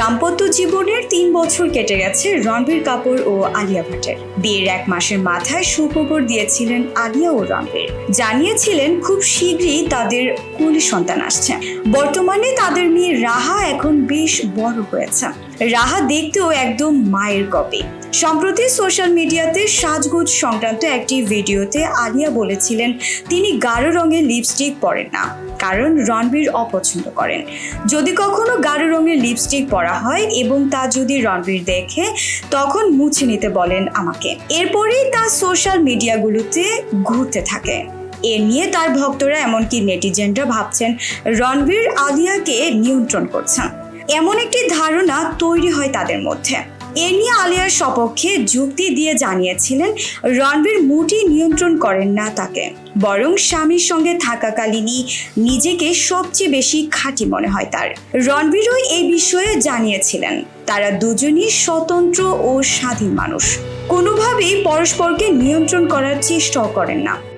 দাম্পত্য জীবনের তিন বছর কেটে গেছে রণবীর কাপুর ও আলিয়া ভাটের। বিয়ের এক মাসের মাথায় সুখবর দিয়েছিলেন আলিয়া ও রণবীর। জানিয়েছিলেন খুব শীঘ্রই তাদের কুলি সন্তান আসছে। বর্তমানে তাদের মেয়ে রাহা এখন বেশ বড় হয়েছে। রাহা দেখতেও একদম মায়ের কপি। সম্প্রতি সোশ্যাল মিডিয়াতে সাজগোজ সংক্রান্ত একটি ভিডিওতে আলিয়া বলেছিলেন, তিনি গাঢ় রঙের লিপস্টিক পরেন না, কারণ রণবীর অপছন্দ করেন। যদি কখনো গাঢ় রঙের লিপস্টিক পরা হয় এবং তা যদি রণবীর দেখে, তখন মুছে নিতে বলেন আমাকে। এরপরেই তা সোশ্যাল মিডিয়াগুলোতে ঘুরতে থাকে। এ নিয়ে তার ভক্তরা এমনকি নেটিজেনরা ভাবছেন, রণবীর আলিয়াকে নিয়ন্ত্রণ করছেন। এমন একটি ধারণা তৈরি হয় তাদের মধ্যে। এ নিয়ে আলিয়ার সপক্ষে যুক্তি দিয়ে জানিয়েছিলেন, রণবীর মোটেই নিয়ন্ত্রণ করেন না তাকে। বরং স্বামীর সঙ্গে থাকাকালীনই নিজেকে সবচেয়ে বেশি খাঁটি মনে হয় তার। রণবীরও এই বিষয়ে জানিয়েছিলেন, তারা দুজনই স্বতন্ত্র ও স্বাধীন মানুষ। কোনোভাবেই পরস্পরকে নিয়ন্ত্রণ করার চেষ্টাও করেন না।